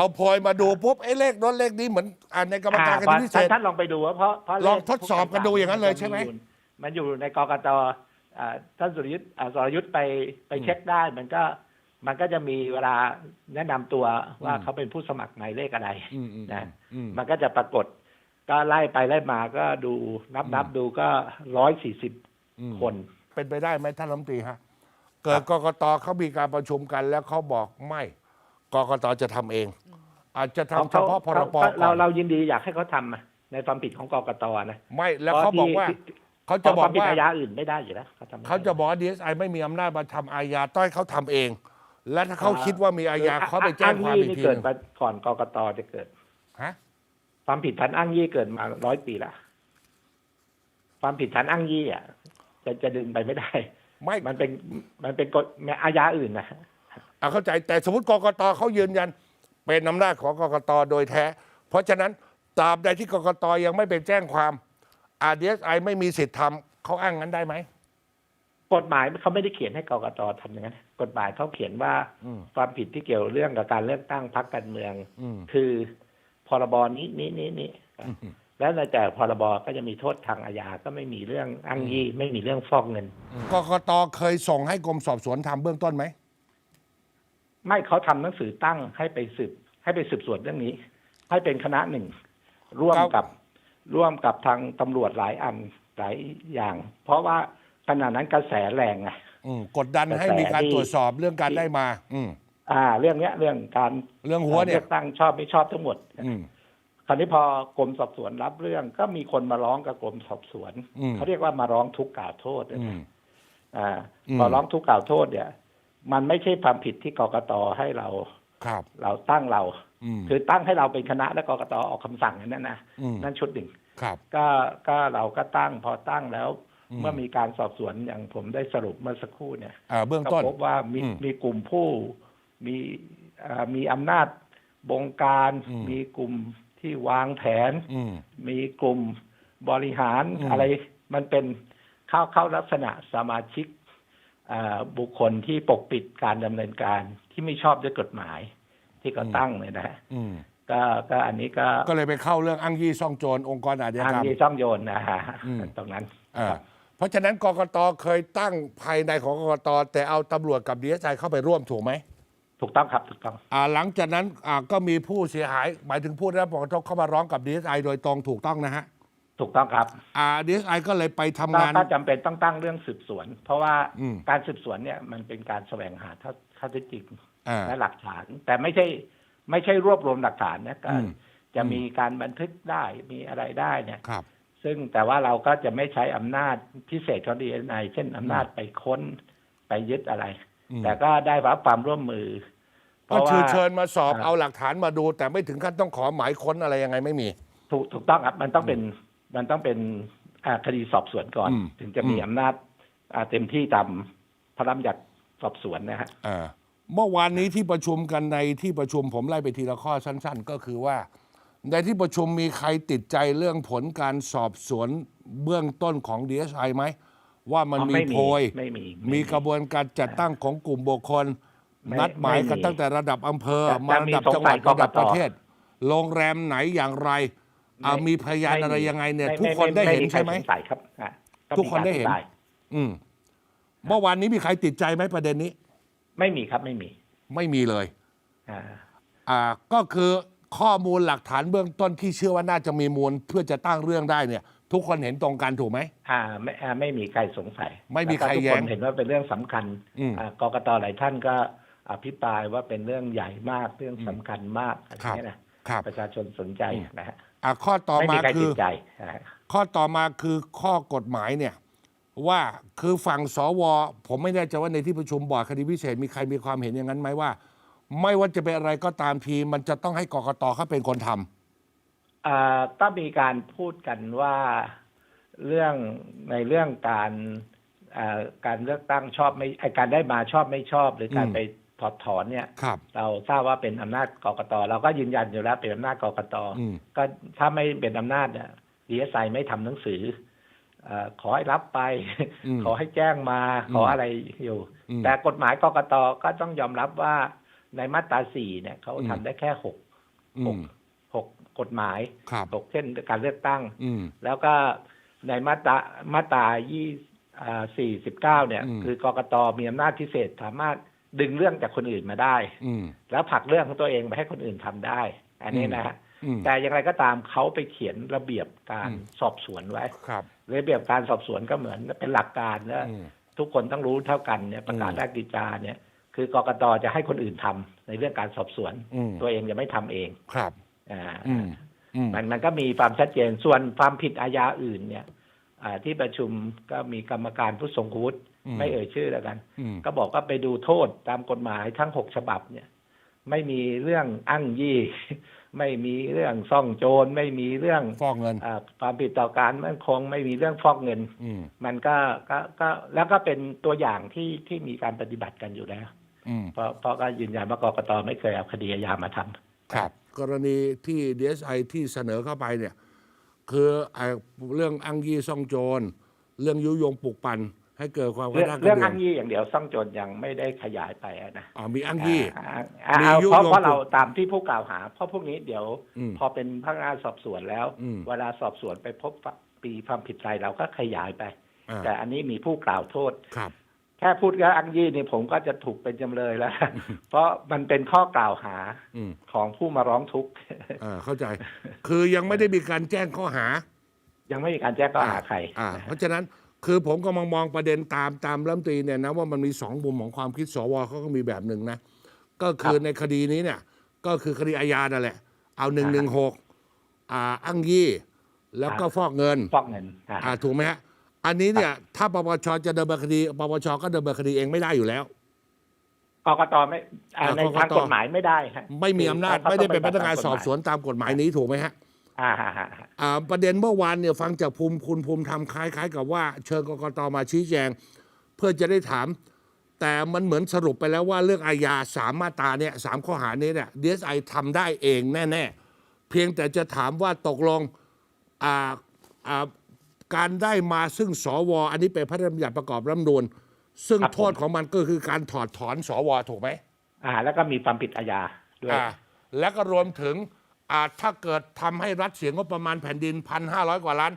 เอาโพยมาดูปุ๊บไอ้เลขโน้นเลขนี้เหมือนอ่านในกรรมการคอ่ดีพิเศษ ท่านลองไปดูว่าเพราะเพราะลองเลขทดสอบกันดูอย่างนั้นเลยใช่ไหม มันอยู่ในกกตอ่าท่านสุรยุทธ์อ่าสรยุทธ์ไปไปเช็คได้มันก็มันก็จะมีเวลาแนะนำตัวว่าอืมเขาเป็นผู้สมัครหมายเลขอะไรอืมอืมนะอืม มันก็จะปรากฏ ก็ไล่ไปไล่มาก็ดูนับอืมนับดูก็ร้อยสี่สิบอืมคน เป็นไปได้ไหมท่านรัฐมนตรีฮะ เกิดกกตเขามีการประชุมกันแล้วเขาบอกไม่ กกตจะทำเอง อาจจะทำเฉพาะพรบเขาก่เราอนเรายินดีอยากให้เขาทำอะในความผิดของกกตนะไม่แล้วเขาบอกว่าที่เขาเพจะราะบคอวากมผิดว่าอาญาอื่นไม่ได้อยู่แล้วเขาทำไม่ได้เขาจะบอกดีเอสไอไม่มีอำนาจมาทำอาญาต้อยเขาทำเอง และถ้าเขาคิดว่ามีอาญาเขาไปแจ้งความอีกนี่ทีหเกิดนึงมาก่อนกกตจะเกิดฮะความผิดฐานอ้างยี่เกิดมาร้อยปีละความผิดฐานอ้างยี่อะจะจะดึงไปไม่ได้ ไม่มันเป็นมันเป็นกฎอาญาอื่นนะ อะเข้าใจแต่สมมติกกตเขายืนยัน เป็นอำนาจของกกตโดยแท้ เพราะฉะนั้นตราบใดที่กกตยังไม่ไปแจ้งความอาดีเอสไอไม่มีสิทธิ์ทำเขาอ้างงั้นได้ไหมกฎหมายเขาไม่ได้เขียนให้กกตทำอย่างนั้นกฎหมายเขาเขียนว่าอืมความผิดที่เกี่ยวเรื่องกับการเลือกตั้งพรรคการเมืองอืมคือพรบนี้นี้นี้นี้แล้วในแต่พรบก็จะมีโทษทางอาญาก็ไม่มีเรื่องอ้างยี่ไม่มีเรื่องฟอกเงินกกตเคยส่งให้กรมสอบสวนทำเบื้องต้นไหม ไม่เขาทำหนังสือตั้งให้ไปสืบ ให้ไปสืบสวนเรื่องนี้ ให้เป็นคณะหนึ่ง ร่วมครับกับร่วมกับทางตำรวจหลายอันหลายอย่าง เพราะว่าขณะนั้นกระแสแรงไงอืมกดดันให้มีการตรวจสอบเรื่องการได้มา อืมอ่า เรื่องเนี้ย เรื่องการเรื่องหัวเนี่ยเลือกตั้งชอบไม่ชอบทั้งหมด อืมคราวนี้พอกรมสอบสวนรับเรื่องก็มีคนมาร้องกับกรมสอบสวนอืมเขาเรียกว่ามาร้องทุกข์กล่าวโทษอืมอ่าอืมพอร้องทุกข์กล่าวโทษเนี่ย มันไม่ใช่ความผิดที่กกตให้เราครับ เราตั้งเราอืมคือตั้งให้เราเป็นคณะและกกตออกคำสั่งนั่นนะอืมนั่นชุดหนึ่งครับ ก็ก็เราก็ตั้งพอตั้งแล้วอืมเมื่อมีการสอบสวนอย่างผมได้สรุปเมื่อสักครู่เนี่ยอ่าเบื้องก็ต้นพบว่ามีอืมมีกลุ่มผู้มีอ่ามีอำนาจบงการอืมมีกลุ่มที่วางแผนอืมมีกลุ่มบริหารอืมอะไร มันเป็นเข้าเข้าลักษณะสมาชิกอ่า บุคคลที่ปกปิดการดำเนินการที่ไม่ชอบด้วยกฎหมาย ที่เขาตั้งเนี่ยนะฮะอืมก็ก็อันนี้ก็ก็เลยไปเข้าเรื่องอ้างยี่ซ่องโจรองค์กรอาชญาทางกรรมนี้ต้องโยนนะฮะอืมตรงนั้นอ่าเพราะฉะนั้นกกตเคยตั้งภายในของกกตแต่เอาตำรวจกับดีเอสไอเข้าไปร่วมถูกไหมถูกต้องครับถูกต้องอ่าหลังจากนั้นอ่าก็มีผู้เสียหาย หมายถึงผู้ได้รับผลกระทบเข้ามาร้องกับดีเอสไอโดยตรงถูกต้องนะฮะ ถูกต้องครับอ่าดีเอสไอก็เลยไปทำก็งาน ก็จำเป็นต้องตั้งเรื่องสืบสวน เพราะว่าอืมการสืบสวนเนี่ยมันเป็นการแสวงหาข้อข้อเท็จจริงอ่าและหลักฐาน แต่ไม่ใช่ไม่ใช่รวบรวมหลักฐานนะก็อืม จะมีการบันทึกได้มีอะไรได้เนี่ย ครับ ซึ่งแต่ว่าเราก็จะไม่ใช้อำนาจพิเศษของดีเอ็นไอเช่นอำนาจไปค้นไปยึดอะไร อืม แต่ก็ได้รับความร่วมมือ เพก็ราะคือว่าเชิญมาสอบอ่าเอาหลักฐานมาดู แต่ไม่ถึงขั้นต้องขอหมายค้นอะไรยังไงไม่มี ถูกถูกต้องครับ มันต้องเป็น มันต้องเป็นอ่าคดีสอบสวนก่อนอืมถึงจะมีอืมอำนาจอ่าเต็มที่ตามพระราชบัญญัติสอบสวนนะฮะอ่าเมื่อวานนี้ที่ประชุมกันในที่ประชุมผมไล่ไปทีละข้อสั้น ๆ ก็คือว่า ในที่ประชุมมีใครติดใจเรื่องผลการสอบสวนเบื้องต้นของ DSI ไหม ว่ามันอ๋อมีไม่มีโพยไม่มีไม่มีมีกระบวนการจัดตั้งของกลุ่มบุคคลไม่นัดหมายกันไม่มีตั้งแต่ระดับอำเภอแต่มาระดับแต่มีจังหวัดสงสัยระดับกกตประเทศ โรงแรมไหนอย่างไร อ่าไม่มีพยานไม่มีอะไรยังไงเนี่ยม่ทุกคนได้เห็นใรใช่ไหมสงสัยครับอะทุกคนได้เห็นมีารอธิบายอืมเมื่อวานนี้มีใครติดใจไหมประเด็นนี้ ไม่มีครับไม่มี ไม่มีเลยอ่าอ่าก็คือข้อมูลหลักฐานเบื้องต้นที่เชื่อว่าน่าจะมีมูลเพื่อจะตั้งเรื่องได้เนี่ย ทุกคนเห็นตรงกันถูกไหมอ่าไม่อ่าไม่มีใครสงสัย ไม่มีใครแล้วก็ทุกแย้คงนเห็นว่าเป็นเรื่องสำคัญอืมอ่ากกตหลายท่านก็อภิปรายว่าเป็นเรื่องใหญ่มากเรื่องสำคัญมากอะไรเงี้ยนะครับประชาชนสนใจนะฮะ อ่าข้อต่อไม่มามีใครคืติอดใจนะฮะข้อต่อมาคือข้อกฎหมายเนี่ย ว่าคือฝั่งสว ผมไม่แน่ใจว่าในที่ประชุมบอร์ดคดีพิเศษมีใครมีความเห็นอย่างนั้นไหมว่า ไม่ว่าจะเป็นอะไรก็ตามทีมันจะต้องให้กกตเขาเป็นคนทำ อ่าก็มีการพูดกันว่าเรื่องในเรื่องการอ่าการเลือกตั้งชอบไม่ไอ้การได้มาชอบไม่ชอบ หรือการอืม ไป ถอดถอนเนี่ยครับ เราทราบว่าเป็นอำนาจกกตเราก็ยืนยันอยู่แล้วเป็นอำนาจกกตอืม ก็ถ้าไม่เป็นอำนาจเนี่ยดีเอสไอไม่ทำหนังสือเออขอให้รับไป อืม ขอให้แจ้งมาอืมขออะไรอยู่ อืม แต่กฎหมายกกตก็ต้องยอมรับว่าในมาตราสี่เนี่ยเขาอืม ทำได้แค่หกอืหมกหกกฎหมายครับ หกเช่นการเลือกตั้ง อืม แล้วก็ในมาตรามาตรายี่สี่สิบเก้าเนี่ย อืม คือกกตมีอำนาจพิเศษสามารถ ดึงเรื่องจากคนอื่นมาได้ อืม แล้วผลักเรื่องของตัวเองไปให้คนอื่นทำได้ อันนี้นะฮะอืม แต่อย่างไรก็ตามเขาไปเขียนระเบียบการอืม สอบสวนไว้ ครับ ระเบียบการสอบสวนก็เหมือนเป็นหลักการแล้วอืม ทุกคนต้องรู้เท่ากันเนี่ยประกาศอืมแรกดีกาเนี่ย คือกกตจะให้คนอื่นทำในเรื่องการสอบสวน อืม ตัวเองจะไม่ทำเองครับ อ่า อืม อืม มันมันก็มีความชัดเจนส่วนความผิดอาญาอื่นเนี่ยอ่าที่ประชุมก็มีกรรมการผู้ทรงคุณวุฒิ ไม่เอ่ยชื่อแล้วกันอืมก็บอกว่าไปดูโทษตามกฎหมายทั้งหกฉบับเนี่ย ไม่มีเรื่องอ้างยี่ ไม่มีเรื่องซ่องโจรไม่มีเรื่องฟอกเงินอาความผิดต่อการมั่นคงไม่มีเรื่องฟอกเงินอืมมันก็ก็ก็แล้วก็เป็นตัวอย่างที่ที่มีการปฏิบัติกันอยู่แล้วอืมเพราะเพราะก็ยืนยันว่ากกตไม่เคยเอาคดีอาญามาทำครับ กรณีที่ DSI ที่เสนอเข้าไปเนี่ย คือไอ้เรื่องอ้างยี่ซ่องโจร เรื่องยุยงปลุกปั่น ให้เกิดความเรื่องกระด้างกเรื่ระองเดื่ออ้างงยี่อย่างเดียวซ่องโจรยังไม่ได้ขยายไปอะนะอ๋อมีอ้างยี่อ่าอ่ามีเอายุเพราะยงเพราะเราปลุกตามที่ผู้กล่าวหา เพราะพวกนี้เดี๋ยวอืมพอเป็นพนักงานสอบสวนแล้วอืมเวลาสอบสวนไปพบปีความผิดใจเราก็ขยายไปอ่าแต่อันนี้มีผู้กล่าวโทษครับแค่พูดก็อ้างยี่นี่ผมก็จะถูกเป็นจำเลยแล้ว เพราะมันเป็นข้อกล่าวหาอืมของผู้มาร้องทุกข์อ่าเข้าใจ คือยังไม่ได้มีการแจ้งข้อหา ยังไม่มีการแจ้งข้อหาใครอ่าเพราะฉะนั้น คือผมก็มองมองประเด็นตามตามรัฐมนตรีเนี่ยนะว่ามันมีสองมุมของความคิดสวเขาก็มีแบบหนึ่งนะ ก็คือในคดีนี้เนี่ย ก็คือคดีอาญานั่นแหละ เอาหนึ่งหนึ่งหกอ่าอ้างยี่ แล้วก็ฟอกเงินฟอกเงินอ่าอ่าถูกไหมฮะอันนี้เนี่ย ถ้าปปชจะดำเนินคดีปปชก็ดำเนินคดีเองไม่ได้อยู่แล้วกกตไม่อ่าอ่าในทางกกตกฎหมายไม่ได้ฮะไม่มีอำนาจคือไม่ได้เป็นพขนักงานต้สอบสวนตามกฎหมายนี้ถูกไหมฮะ อ่าฮะฮะฮะอ่าประเด็นเมื่อวานเนี่ยฟังจากภูมิคุณภูมิทำคล้ายๆ กับว่าเชิญกกตมาชี้แจง เพื่อจะได้ถาม แต่มันเหมือนสรุปไปแล้วว่าเรื่องอาญาสามมาตราเนี่ยสามข้อหานี้เนี่ยดีเอสไอทำได้เองแน่ ๆ เพียงแต่จะถามว่าตกลงอ่าอ่าการได้มาซึ่งสวอันนี้เป็นพระราชบัญญัติประกอบรัฐธรรมนูญซึ่งโทษของมันก็คือการถอดถอนสวถูกไหมอ่า แล้วก็มีความผิดอาญาด้วย อ่าแล้วก็รวมถึง อ่าถ้าเกิดทำให้รัฐเสียงบประมาณแผ่นดินพันห้าร้อยกว่าล้าน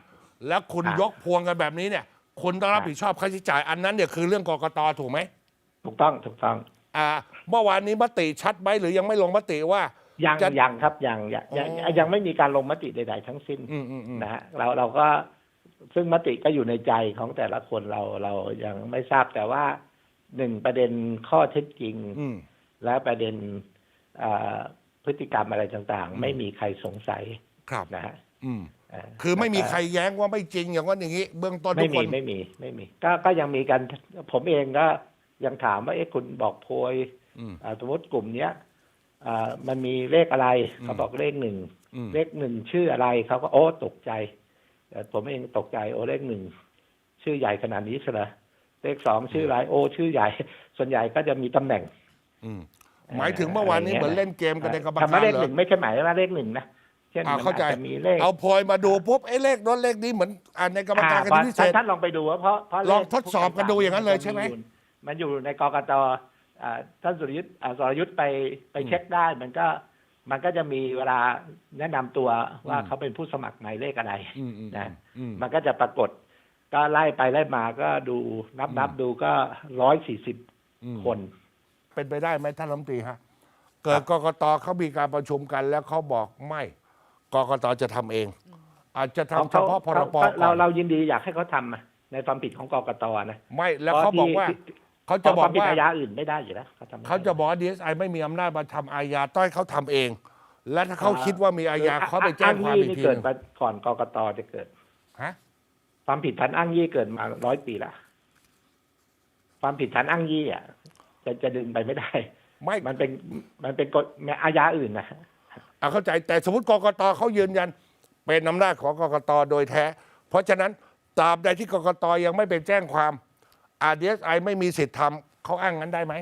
แล้วคุณครับยกพวงกันแบบนี้เนี่ยคุณต้องรับผิดชอบค่าใช้จ่ายอันนั้นเนี่ยคือเรื่องกกตถูกไหมถูกต้องถูกต้องอ่าเมื่อวานนี้มติชัดไหมหรือยังไม่ลงมติว่า ยังจะยังครับยังยังยังอ๋อยังไม่มีการลงมติใด ๆ ทั้งสิ้นอืมอืมอืม นะฮะเราเราก็ซึ่งมติก็อยู่ในใจของแต่ละคนเราเรายังไม่ทราบแต่ว่าหนึ่งประเด็นข้อเท็จจริง อืม และประเด็นอ่า พฤติกรรมอะไรต่างๆ ไม่มีใครสงสัยครับนะฮะอืมอ่าคือไม่มีใครแย้งว่าไม่จริงอย่างว่าอย่างนี้ เบื้องต้นทุไม่กคมีน ไม่มีไม่มี ก็ก็ยังมีกันผมเองก็ยังถามว่าเอ๊ะคุณบอกโพยอืมอ่าสมมติกลุ่มเนี้ยอ่ามันมีเลขอะไรอืมเขาบอกเลขหนึ่งอืม เลขหนึ่งชื่ออะไรเขาก็โอ้ตกใจแต่ผมเองตกใจโอ้เลขหนึ่งชื่อใหญ่ขนาดนี้ใช่ไหมเลขสองชื่ออะไรโอ้ชื่อใหญ่ ส่วนใหญ่ก็จะมีตำแหน่ง อืม หมายถึงเมื่อวานนี้เหมือนเล่นเกมกันในกรรมคำกาว่ารเลขเหรหอนึ่งไม่ใช่หมายว่าเลขหนึ่งนะเช่นอ่ามันเข้าใจอาจจะมีเลขเอาโพยมาดูปุ๊บไอ้เลขโน้นเลขนี้เหมือนอ่าในกรรมการคอ่ดีพิเศษท่านลองไปดูว่าเพราะเพราะลองเลขทดสอบกันดูอย่างนั้นเลยใช่ไหมมันอยู่ในกกตอ่าท่านสุรยุทธ์อ่าสรยุทธ์ไปไปเช็คได้ มันก็มันก็จะมีเวลาแนะนำตัวว่าอืมเขาเป็นผู้สมัครหมายเลขอะไรอืมอืมนะอืมมันก็จะปรากฏ ก็ไล่ไปไล่มาก็ดูนับอืมนับดูก็ร้อยสี่สิบอืมคน เป็นไปได้ไหมท่านรัฐมนตรีฮะเกิดกกตเขามีการประชุมกัน แล้วเขาบอกไม่กกตจะทำเอง อาจจะทำเฉพาะพรบเขาเราก่อนเรายินดีอยากให้เขาทำอะในความผิดของกกตนะไม่แล้วเขาบอกว่าที่เขาเพจะราะบคอวากมผิดว่าอาญาอื่นไม่ได้อยู่แล้วเขาทำไม่ได้ เขาจะบอกดีเอสไอไม่มีอำนาจมาทำอาญาต้อยเขาทำเอง และถ้าเขาคิดว่ามีอาญาเขาไปแจ้งความอีกนี่ทีเกิหดนึงมาก่อนกกตจะเกิด ฮะความผิดฐานอ้างยี่เกิดมาร้อยปีละความผิดฐานอ้างยี่อะ จะจะดึงไปไม่ได้ ไม่มันเป็นมันเป็นกฎอาญาอื่นนะอะเข้าใจแต่สมมติกกตเขายืนยัน เป็นอำนาจของกกตโดยแท้ เพราะฉะนั้นตราบใดที่กกตยังไม่ไปแจ้งความอาดีเอสไอไม่มีสิทธิ์ทำเขาอ้างงั้นได้ไหม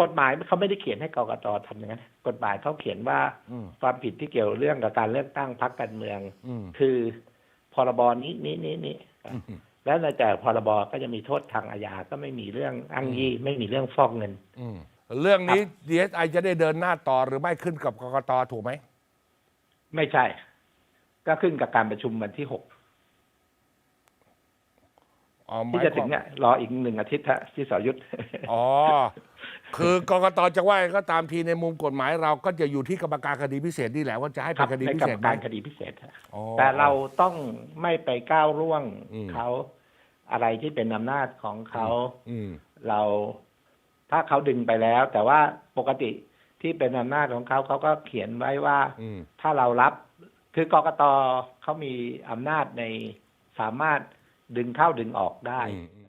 กฎหมายเขาไม่ได้เขียนให้กกตทำอย่างนั้นกฎหมายเขาเขียนว่าอืมความผิดที่เกี่ยวเรื่องกับการเลือกตั้งพรรคการเมืองอืมคือพรบนี้นี้นี้นี้อืม แล้วในแต่พรบก็จะมีโทษทางอาญาก็ไม่มีเรื่องอ้างยี่ไม่มีเรื่องฟอกเงิน อืมเรื่องนี้ DSI จะได้เดินหน้าต่อหรือไม่ขึ้นกับกกตถูกไหมไม่ใช่ ก็ขึ้นกับการประชุมวันที่หกอ๋อหที่มายจะคถึวามงเนี่ยรออีกหนึ่งอาทิตย์ฮะที่สรยุทธ์อ๋อ คือกกตจะว่ายังไงก็ตามทีในมุมกฎหมายเราก็จะอยู่ที่กรรมการคดีพิเศษนี่แหละว่าจะให้คเป็รับนคดีในพิกรเศรษมไหม การคดีพิเศษฮะอ๋อแต่เราต้องไม่ไปก้าวล่วงอืม เขาอะไรที่เป็นอำนาจของเขาอืม เราถ้าเขาดึงไปแล้ว แต่ว่าปกติที่เป็นอำนาจของเขาเขาก็เขียนไว้ว่า อืม ถ้าเรารับคือกกตเขามีอำนาจในสามารถดึงเข้าดึงออกได้ อืม